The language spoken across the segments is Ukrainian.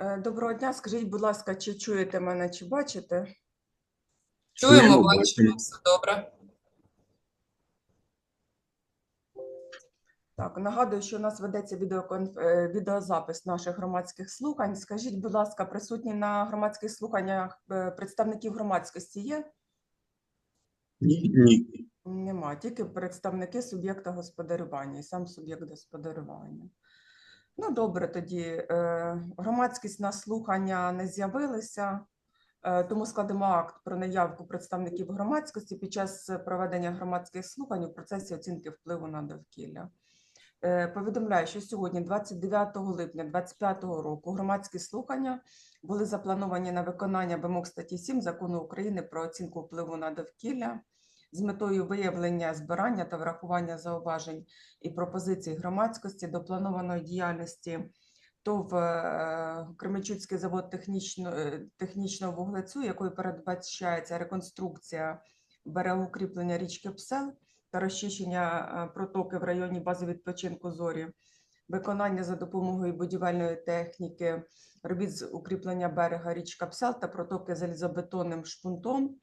Е, Доброго дня. Скажіть, будь ласка, чи чуєте мене, чи бачите? Чуємо, бачимо. все добре. Так, нагадую, що у нас ведеться відеоконф... е, відеозапис наших громадських слухань. Скажіть, будь ласка, присутні на громадських слуханнях е, представників громадськості є? Ні, ні. Нема, тільки представники суб'єкта господарювання і сам суб'єкт господарювання. Ну, добре, тоді е, громадськість на слухання не з'явилися, е, тому складемо акт про наявку представників громадськості під час проведення громадських слухань у процесі оцінки впливу на довкілля. Е, Повідомляю, що сьогодні, 29 липня 2025 року, громадські слухання були заплановані на виконання вимог статті 7 Закону України про оцінку впливу на довкілля з метою виявлення, збирання та врахування зауважень і пропозицій громадськості до планованої діяльності ТОВ е, Кременчуцький завод технічно, е, технічного вуглецю, якою передбачається реконструкція берегоукріплення річки Псел та розчищення е, протоки в районі бази відпочинку зорі, виконання за допомогою будівельної техніки робіт з укріплення берега річка Псел та протоки залізобетонним шпунтом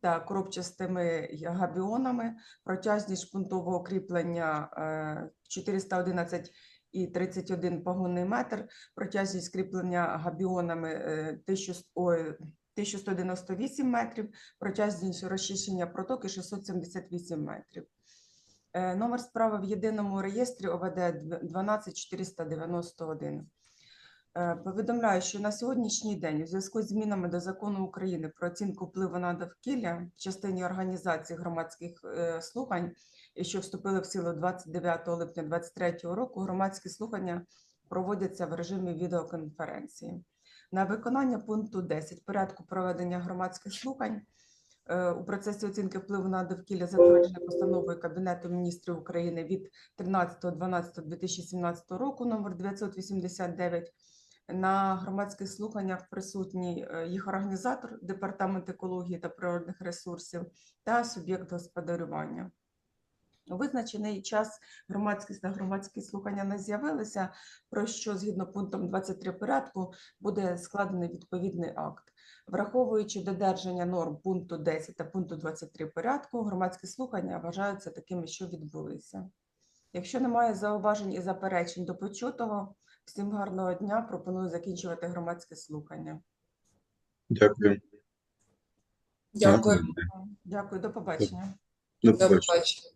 та коробчастими габіонами, протяжність шпунтового кріплення е, 411 і 31 погонний метр, протяжність кріплення габіонами е, 1000 ой, 1198 метрів, протяжність розчищення протоки 678 метрів. Е, Номер справи в єдиному реєстрі ОВД 12491. Е, Повідомляю, що на сьогоднішній день у зв'язку з змінами до закону України про оцінку впливу на довкілля в частині організації громадських е, слухань, що вступили в силу 29 липня 2023 року, громадські слухання проводяться в режимі відеоконференції. На виконання пункту 10 порядку проведення громадських слухань е, у процесі оцінки впливу на довкілля затверджене постановою Кабінету міністрів України від 13.12.2017 року номер 989 на громадських слуханнях присутній е, їх організатор, департамент екології та природних ресурсів та суб'єкт господарювання. У визначений час громадськість на громадські слухання не з'явилися, про що згідно пунктом 23 порядку буде складений відповідний акт. Враховуючи додержання норм пункту 10 та пункту 23 порядку, громадські слухання вважаються такими, що відбулися. Якщо немає зауважень і заперечень до почутого, всім гарного дня. Пропоную закінчувати громадське слухання. Дякую. Дякую. Дякую, до побачення. До побачення.